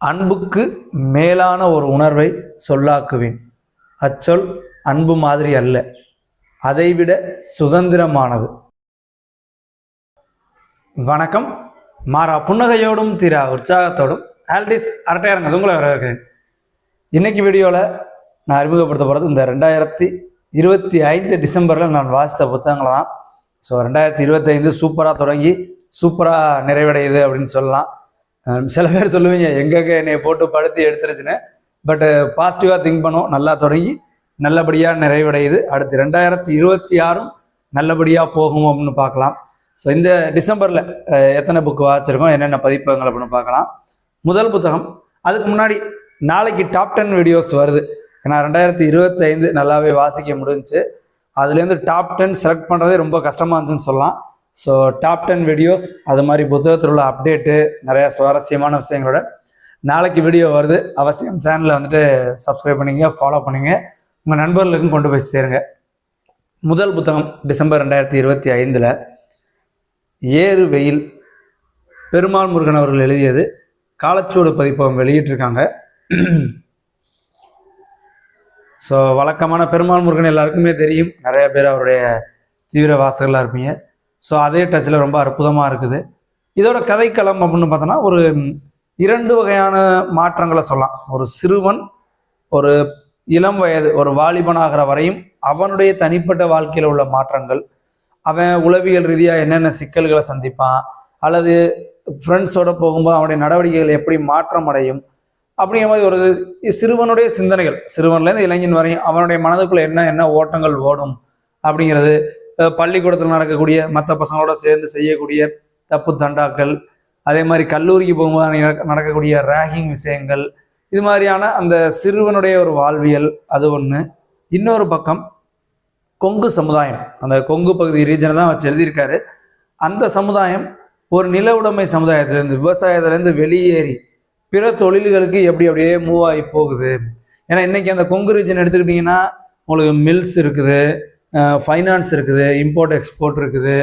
அன்புக்கு மேலான ஒரு உணர்வை சொல்லாக்குவேன். அச்சொல் அன்பு மாதிரி அல்ல அதைவிட சுதந்திரமானது. வணக்கம். மாறா புன்னகையோடும் தீரா உற்சாகத்தோடும் ஆல்டிஸ் அரட்டையாரங்க உங்களை வரவேற்கிறேன். இன்னைக்கு வீடியோவில் நான் அறிமுகப்படுத்த போகிறது இந்த ரெண்டாயிரத்தி இருபத்தி ஐந்து டிசம்பரில் நான் வாசித்த புத்தகங்கள் தான் ஸோ ரெண்டாயிரத்தி இருபத்தைந்து சூப்பராக தொடங்கி சூப்பராக நிறைவடையுது அப்படின்னு சொல்லலாம். சில பேர் சொல்லுவீங்க எங்கெங்க என்னை போட்டு படுத்து எடுத்துருச்சுன்னு. பட் பாசிட்டிவாக திங்க் பண்ணுவோம் நல்லா தொடங்கி நல்லபடியாக நிறைவடையுது. அடுத்து ரெண்டாயிரத்தி இருபத்தி ஆறும் நல்லபடியாக போகும் அப்படின்னு பார்க்கலாம். ஸோ இந்த டிசம்பரில் எத்தனை புக்கு வாச்சிருக்கோம் என்னென்ன பதிப்பகங்கள் அப்படின்னு பார்க்கலாம். முதல் புத்தகம் அதுக்கு முன்னாடி நாளைக்கு டாப் டென் வீடியோஸ் வருது. ஏன்னா ரெண்டாயிரத்தி இருபத்தைந்து நல்லாவே வாசிக்க முடிஞ்சுச்சு. அதுலேருந்து டாப் டென் செலக்ட் பண்ணுறதே ரொம்ப கஷ்டமாக இருந்துச்சுன்னு சொல்லலாம். ஸோ டாப் டென் வீடியோஸ் அது மாதிரி புத்தகத்தில் உள்ள அப்டேட்டு நிறைய சுவாரஸ்யமான விஷயங்களோட நாளைக்கு வீடியோ வருது. அவசியம் சேனலை வந்துட்டு சப்ஸ்கிரைப் பண்ணிங்க ஃபாலோ பண்ணுங்க உங்கள் நண்பர்களுக்கும் கொண்டு போய் சேருங்க. முதல் புத்தகம் டிசம்பர் ரெண்டாயிரத்தி இருபத்தி ஐந்தில் ஏறு வெயில். பெருமாள் முருகன் அவர்கள் எழுதியது காலச்சூடு பதிப்பகம் வெளியிட்டிருக்காங்க. ஸோ வழக்கமான பெருமாள் முருகன் எல்லாருக்குமே தெரியும். நிறைய பேர் அவருடைய தீவிர வாசகர்களாக இருப்பீங்க. ஸோ அதே டச்சில் ரொம்ப அற்புதமாக இருக்குது. இதோட கதைக்களம் அப்படின்னு பார்த்தோன்னா ஒரு இரண்டு வகையான மாற்றங்களை சொல்லலாம். ஒரு சிறுவன் ஒரு இளம் வயது ஒரு வாலிபனாகிற வரையும் அவனுடைய தனிப்பட்ட வாழ்க்கையில் உள்ள மாற்றங்கள். அவன் உளவியல் ரீதியாக என்னென்ன சிக்கல்களை சந்திப்பான் அல்லது ஃப்ரெண்ட்ஸோட போகும்போது அவனுடைய நடவடிக்கைகள் எப்படி மாற்றம் அடையும் அப்படிங்கிற மாதிரி ஒரு சிறுவனுடைய சிந்தனைகள். சிறுவன்லேருந்து இளைஞன் வரையும் அவனுடைய மனதுக்குள்ள என்ன என்ன ஓட்டங்கள் ஓடும் அப்படிங்கிறது பள்ளிக்கூடத்தில் நடக்கக்கூடிய மற்ற பசங்களோட சேர்ந்து செய்யக்கூடிய தப்பு தண்டாக்கள் அதே மாதிரி கல்லூரிக்கு போகும்போது நடக்க- நடக்கக்கூடிய ரேகிங் விஷயங்கள் இது மாதிரியான அந்த சிறுவனுடைய ஒரு வாழ்வியல் அது ஒன்று இன்னொரு பக்கம் கொங்கு சமுதாயம் அந்த கொங்கு பகுதி ரீஜனை தான் வச்சு எழுதியிருக்காரு. அந்த சமுதாயம் ஒரு நில உடைமை சமுதாயத்திலேருந்து விவசாயத்திலேருந்து வெளியேறி பிற தொழில்களுக்கு எப்படி அப்படியே மூவ் ஆகி போகுது. ஏன்னா இன்னைக்கு அந்த கொங்கு ரீஜன் எடுத்துக்கிட்டிங்கன்னா உங்களுக்கு மில்ஸ் இருக்குது ஃபைனான்ஸ் இருக்குது இம்போர்ட் எக்ஸ்போர்ட் இருக்குது.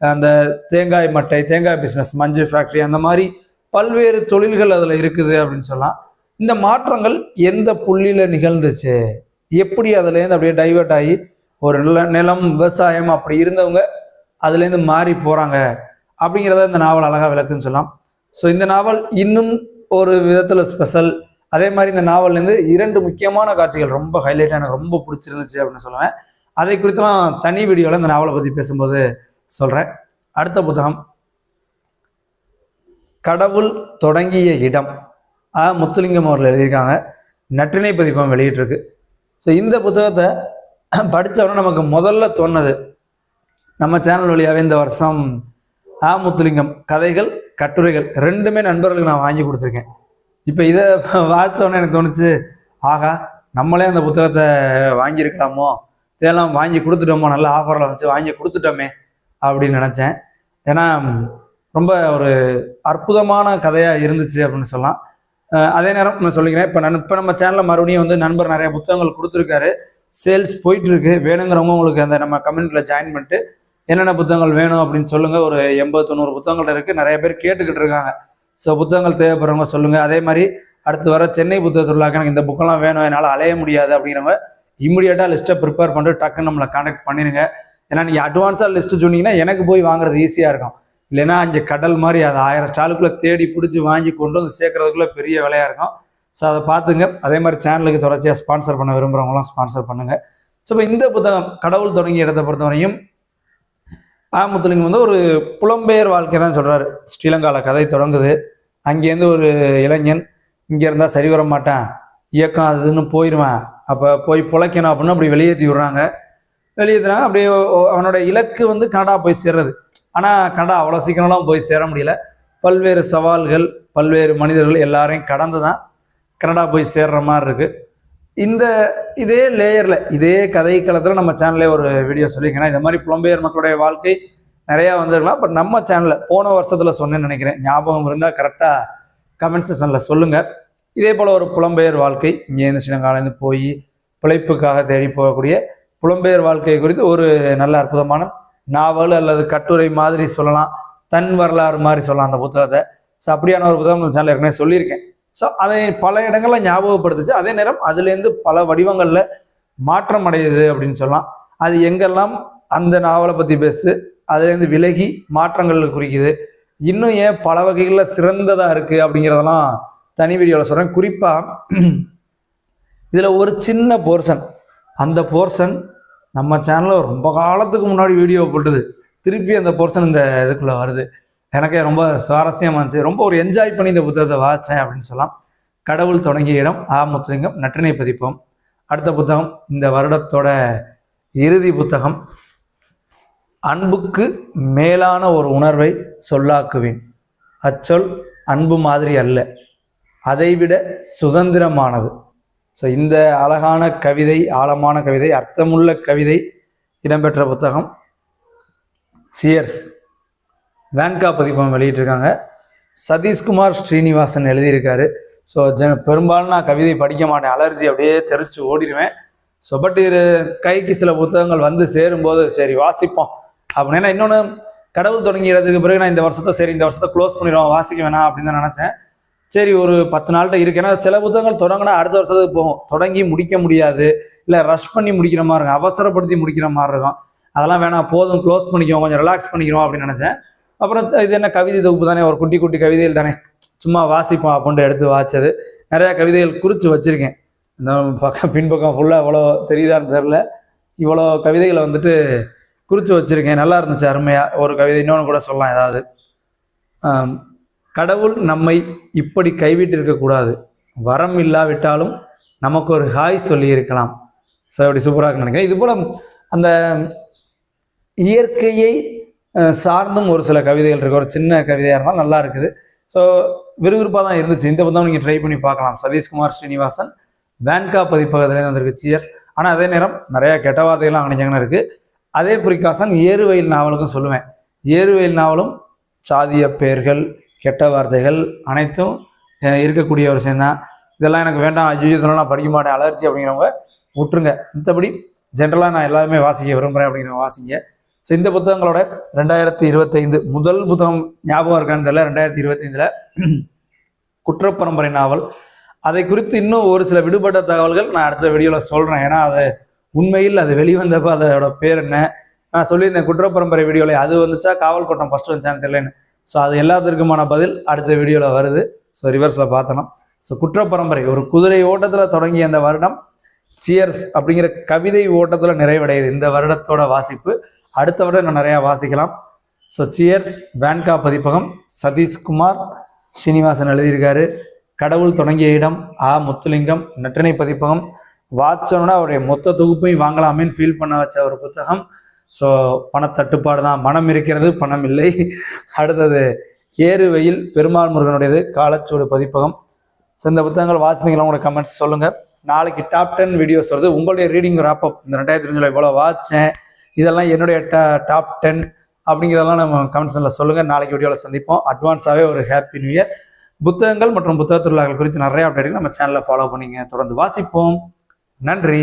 அந்த தேங்காய் மட்டை தேங்காய் பிஸ்னஸ் மஞ்சள் ஃபேக்ட்ரி அந்த மாதிரி பல்வேறு தொழில்கள் அதில் இருக்குது அப்படின்னு சொல்லலாம். இந்த மாற்றங்கள் எந்த புள்ளியில் நிகழ்ந்துச்சு? எப்படி அதுலேருந்து அப்படியே டைவர்ட் ஆகி ஒரு நில நிலம் விவசாயம் அப்படி இருந்தவங்க அதுலேருந்து மாறி போகிறாங்க அப்படிங்கிறத இந்த நாவல் அழகாக விளக்குன்னு சொல்லலாம். ஸோ இந்த நாவல் இன்னும் ஒரு விதத்தில் ஸ்பெஷல் அதே மாதிரி இந்த நாவல்லேருந்து இரண்டு முக்கியமான காட்சிகள் ரொம்ப ஹைலைட்டாக எனக்கு ரொம்ப பிடிச்சிருந்துச்சு அப்படின்னு சொல்லுவேன். அதை குறித்தும் தனி வீடியோவில் இந்த நாவலை பற்றி பேசும்போது சொல்கிறேன் அடுத்த புத்தகம். கடவுள் தொடங்கிய இடம். ஆ முத்துலிங்கம் அவர்கள் எழுதியிருக்காங்க. நற்றினை பதிப்பம் வெளியிட்டிருக்கு. ஸோ இந்த புத்தகத்தை படித்தவொடனே நமக்கு முதல்ல தோணுது நம்ம சேனல் வழியாகவே இந்த வருஷம் ஆ முத்துலிங்கம் கதைகள் கட்டுரைகள் ரெண்டுமே நண்பர்களுக்கு நான் வாங்கி கொடுத்துருக்கேன். இப்போ இதை வாசித்தோடனே எனக்கு தோணுச்சு ஆகா நம்மளே அந்த புத்தகத்தை வாங்கியிருக்கலாமோ? இதெல்லாம் வாங்கி கொடுத்துட்டோமோ நல்ல ஆஃபரில் வந்துச்சு வாங்கி கொடுத்துட்டோமே அப்படின்னு நினச்சேன். ஏன்னா ரொம்ப ஒரு அற்புதமான கதையாக இருந்துச்சு அப்படின்னு சொல்லலாம். அதே நேரம் நான் சொல்லிக்கிறேன். இப்போ நான் இப்போ நம்ம சேனலில் மறுபடியும் வந்து நண்பர் நிறைய புத்தகங்கள் கொடுத்துருக்காரு. சேல்ஸ் போயிட்டுருக்கு. வேணுங்கிறவங்க உங்களுக்கு அந்த நம்ம கம்யூனிட்டியில் ஜாயின் பண்ணிட்டு என்னென்ன புத்தகங்கள் வேணும் அப்படின்னு சொல்லுங்கள் ஒரு எண்பது தொண்ணூறு புத்தகங்கள் இருக்குது நிறைய பேர் கேட்டுக்கிட்டு இருக்காங்க. ஸோ புத்தகங்கள் தேவைப்படுறவங்க சொல்லுங்கள் அதே மாதிரி அடுத்து வர சென்னை புத்தக திருவிழாக்கு எனக்கு இந்த புக்கெல்லாம் வேணும். என்னால் அலைய முடியாது அப்படிங்கிறவங்க இம்மிடியட்டாக லிஸ்ட்டை ப்ரிப்பேர் பண்ணிட்டு டக்குன்னு நம்மளை கான்டாக்ட் பண்ணிடுங்க ஏன்னா நீங்கள் அட்வான்ஸாக லிஸ்ட்டு சொன்னீங்கன்னா எனக்கு போய் வாங்குறது ஈஸியாக இருக்கும். இல்லைன்னா அங்கே கடல் மாதிரி அது ஆயிரம் ஸ்டாலுக்குள்ளே தேடி பிடிச்சி வாங்கி கொண்டு வந்து சேர்க்குறதுக்குள்ளே பெரிய வேலையாக இருக்கும். ஸோ அதை பார்த்துங்க. அதே மாதிரி சேனலுக்கு தொடர்ச்சியாக ஸ்பான்சர் பண்ண விரும்புகிறவங்களாம் ஸ்பான்சர் பண்ணுங்க. ஸோ இப்போ இந்த புத்தகம் கடவுள் தொடங்கிய இடத்தை பொறுத்தவரையும் ஆ வந்து ஒரு புலம்பெயர் வாழ்க்கை தான் சொல்கிறாரு ஸ்ரீலங்காவில் கதை தொடங்குது. அங்கேருந்து ஒரு இளைஞன் இங்கே இருந்தால் சரி வர மாட்டேன். இயக்கம் அதுன்னு போயிடுவேன் அப்போ போய் பிழைக்கணும் அப்படின்னு அப்படி வெளியேற்றி விடுறாங்க. வெளியேற்றினாங்க அப்படியே அவனோட இலக்கு வந்து கனடா போய் சேர்றது. ஆனால் கனடா அவ்வளோ சீக்கிரம்லாம் போய் சேர முடியல. பல்வேறு சவால்கள் பல்வேறு மனிதர்கள் எல்லாரையும் கடந்து தான் கனடா போய் சேர்ற மாதிரி இருக்குது இந்த இதே லேயரில் இதே கதை களத்தில் நம்ம சேனல்லே ஒரு வீடியோ சொல்லியிருக்கேன். இந்த மாதிரி புலம்பெயர் மக்களுடைய வாழ்க்கை நிறையா வந்திருக்கலாம். பட் நம்ம சேனலில் போன வருஷத்தில் சொன்னேன்னு நினைக்கிறேன். ஞாபகம் இருந்தால் கரெக்டாக கமெண்ட் செஷனில் சொல்லுங்கள் இதே போல் ஒரு புலம்பெயர் வாழ்க்கை. இங்கேருந்து சிலங்காலேருந்து போய் பிழைப்புக்காக தேடி போகக்கூடிய புலம்பெயர் வாழ்க்கை குறித்து ஒரு நல்ல அற்புதமான நாவல் அல்லது கட்டுரை மாதிரி சொல்லலாம். தன் வரலாறு மாதிரி சொல்லலாம் அந்த புத்தகத்தை. ஸோ அப்படியான ஒரு புத்தகம் சேனல் ஏற்கனவே சொல்லியிருக்கேன். ஸோ அதை பல இடங்களில் ஞாபகப்படுத்துச்சு. அதே நேரம் அதுலேருந்து பல வடிவங்களில் மாற்றம் அடையுது அப்படின்னு சொல்லலாம். அது எங்கெல்லாம் அந்த நாவலை பற்றி பேசுது அதுலேருந்து விலகி மாற்றங்கள் குறிக்குது இன்னும் ஏன் பல வகைகளில் சிறந்ததாக இருக்குது அப்படிங்கிறதெல்லாம் தனி வீடியோவில் சொல்கிறேன் குறிப்பாக இதில் ஒரு சின்ன போர்ஷன் அந்த போர்ஷன் நம்ம சேனலில் ரொம்ப காலத்துக்கு முன்னாடி வீடியோ போட்டது. திருப்பி அந்த போர்ஷன் இந்த இதுக்குள்ளே வருது. எனக்கே ரொம்ப சுவாரஸ்யமாக இருந்துச்சு. ரொம்ப ஒரு என்ஜாய் பண்ணி இந்த புத்தகத்தை வாச்சேன் அப்படின்னு சொல்லலாம். கடவுள் தொடங்கிய இடம் ஆ முத்துலிங்கம். நற்றினை பதிப்போம். அடுத்த புத்தகம் இந்த வருடத்தோட இறுதி புத்தகம். அன்புக்கு மேலான ஒரு உணர்வை சொல்லாக்குவேன். அச்சொல் அன்பு மாதிரி அல்ல. அதைவிட சுதந்திரமானது. ஸோ இந்த அழகான கவிதை ஆழமான கவிதை அர்த்தமுள்ள கவிதை இடம்பெற்ற புத்தகம் சியர்ஸ் வேன்கா பதிப்பம் வெளியிட்டிருக்காங்க. சதீஷ்குமார் ஸ்ரீனிவாசன் எழுதியிருக்காரு. ஸோ ஜன பெரும்பாலும் நான் கவிதை படிக்க மாட்டேன். அலர்ஜி அப்படியே தெரிச்சு ஓடிடுவேன். ஸோ பட் இது கைக்கு சில புத்தகங்கள் வந்து சேரும்போது சரி வாசிப்போம். அப்படின்னா. இன்னொன்று கடவுள் தொடங்கி இடத்துக்கு பிறகு நான் இந்த வருஷத்தை சரி இந்த வருஷத்தை க்ளோஸ் பண்ணிடுவோம். வாசிக்க வேணாம் அப்படின்னு தான் நினச்சேன். சரி ஒரு பத்து நாள்கிட்ட இருக்கு. ஏன்னா சில புத்தகங்கள் தொடங்கினா அடுத்த வருஷத்துக்கு போகும். தொடங்கி முடிக்க முடியாது. இல்லை ரஷ் பண்ணி முடிக்கிற மாதிரி இருக்கும். அவசரப்படுத்தி முடிக்கிற மாதிரி இருக்கும். அதெல்லாம் வேணாம். போதும். க்ளோஸ் பண்ணிக்குவோம். கொஞ்சம் ரிலாக்ஸ் பண்ணிக்கிறோம் அப்படின்னு நினச்சேன். அப்புறம் இது என்ன கவிதை தொகுப்பு தானே? ஒரு குட்டி குட்டி கவிதைகள் தானே? சும்மா வாசிப்போம். அப்படின்ட்டு எடுத்து வாச்சது நிறையா கவிதைகள் குறித்து வச்சுருக்கேன். இந்த பக்கம் பின்பக்கம் ஃபுல்லாக இவ்வளோ தெரியுதான்னு தெரில இவ்வளோ கவிதைகளை வந்துட்டு குறித்து வச்சுருக்கேன். நல்லா இருந்துச்சு. அருமையாக ஒரு கவிதை இன்னொன்று கூட சொல்லலாம் ஏதாவது. கடவுள் நம்மை இப்படி கைவிட்டிருக்கக்கூடாது. வரம் இல்லாவிட்டாலும் நமக்கு ஒரு ஹாய் சொல்லியிருக்கலாம். ஸோ அப்படி சூப்பராக நினைக்கிறேன். இது போல் அந்த இயற்கையை சார்ந்தும் ஒரு சில கவிதைகள் இருக்குது ஒரு சின்ன கவிதையாக இருந்தாலும் நல்லா இருக்குது. ஸோ விறுவிறுப்பாக தான் இருந்துச்சு. இந்த புத்தகம் நீங்கள் ட்ரை பண்ணி பார்க்கலாம். சதீஷ்குமார் ஸ்ரீனிவாசன் வேன்கா பதிப்பகத்துலேருந்து வந்திருக்கு சியர்ஸ் ஆனால் அதே நேரம் நிறையா கெட்ட வார்த்தைகள்லாம் அணிஞ்சாங்கன்னு இருக்குது அதே பிரிகாசன் ஏறுவயில் நாவலுக்கும் சொல்லுவேன். ஏறுவயில் நாவலும் சாதிய பெயர்கள் கெட்ட வார்த்தைகள் அனைத்தும் இருக்கக்கூடிய ஒரு விஷயம்தான் இதெல்லாம் எனக்கு வேண்டாம் ஐயோ இதெல்லாம் நான் படிக்க மாட்டேன் அலர்ஜி அப்படிங்கிறவங்க விட்டுருங்க. மற்றபடி ஜென்ரலாக நான் எல்லாருமே வாசிக்க விரும்புகிறேன் அப்படிங்கிறவங்க வாசிங்க. ஸோ இந்த புத்தகங்களோட ரெண்டாயிரத்தி இருபத்தைந்து முதல் புத்தகம் ஞாபகம் இருக்கான்னு தெரியல ரெண்டாயிரத்தி இருபத்தைந்தில் குற்றப்பரம்பரை நாவல். அதை குறித்து இன்னும் ஒரு சில விடுபட்ட தகவல்கள் நான் அடுத்த வீடியோவில் சொல்கிறேன் ஏன்னா அது உண்மையில் அது வெளிவந்தப்போ அதோட பேர் என்ன? நான் சொல்லியிருந்தேன் குற்றப்பரம்பரை வீடியோவில் அது வந்துச்சா காவல் கோட்டம் ஃபஸ்ட்டு வந்துச்சான்னு தெரியலன்னு. ஸோ அது எல்லாத்திற்குமான பதில் அடுத்த வீடியோவில் வருது. ஸோ ரிவர்ஸில் பார்த்தலாம். ஸோ குற்றப்பரம்பரை ஒரு குதிரை ஓட்டத்தில் தொடங்கிய அந்த வருடம் சியர்ஸ் அப்படிங்கிற கவிதை ஓட்டத்தில் நிறைவடையுது. இந்த வருடத்தோட வாசிப்பு. அடுத்த வருடம் நான் நிறையா வாசிக்கலாம். ஸோ சியர்ஸ் வேன்கா பதிப்பகம் சதீஷ்குமார் ஸ்ரீனிவாசன் எழுதியிருக்காரு. கடவுள் தொடங்கிய இடம் ஆ முத்துலிங்கம் நற்றினை பதிப்பகம். வாட்சோன்னா அவருடைய மொத்த தொகுப்பையும் வாங்கலாமேன்னு ஃபீல் பண்ண வச்ச ஒரு புத்தகம். ஸோ பணத்தட்டுப்பாடு தான். மனம் இருக்கிறது பணம் இல்லை. அடுத்தது ஏறு வெயில் பெருமாள் முருகனுடையது காலச்சூடு பதிப்பகம். ஸோ இந்த புத்தகங்கள் வாசித்தீங்களா? உங்களோட கமெண்ட்ஸ் சொல்லுங்கள் நாளைக்கு டாப் டென் வீடியோஸ் வருது. உங்களுடைய ரீடிங் wrap அப் இந்த ரெண்டாயிரத்தி இருபஞ்சில் இவ்வளோ வாச்சேன் இதெல்லாம் என்னுடைய ட டாப் டென் அப்படிங்கிறதெல்லாம் நம்ம கமெண்ட்ஸில் சொல்லுங்கள் நாளைக்கு வீடியோவில் சந்திப்போம். அட்வான்ஸாகவே ஒரு ஹாப்பி நியூ இயர் புத்தகங்கள் மற்றும் புத்தக திருவிழாக்கள் குறித்து நிறைய அப்டேட்டுகள் நம்ம சேனலில் ஃபாலோ பண்ணிங்க. தொடர்ந்து வாசிப்போம். நன்றி.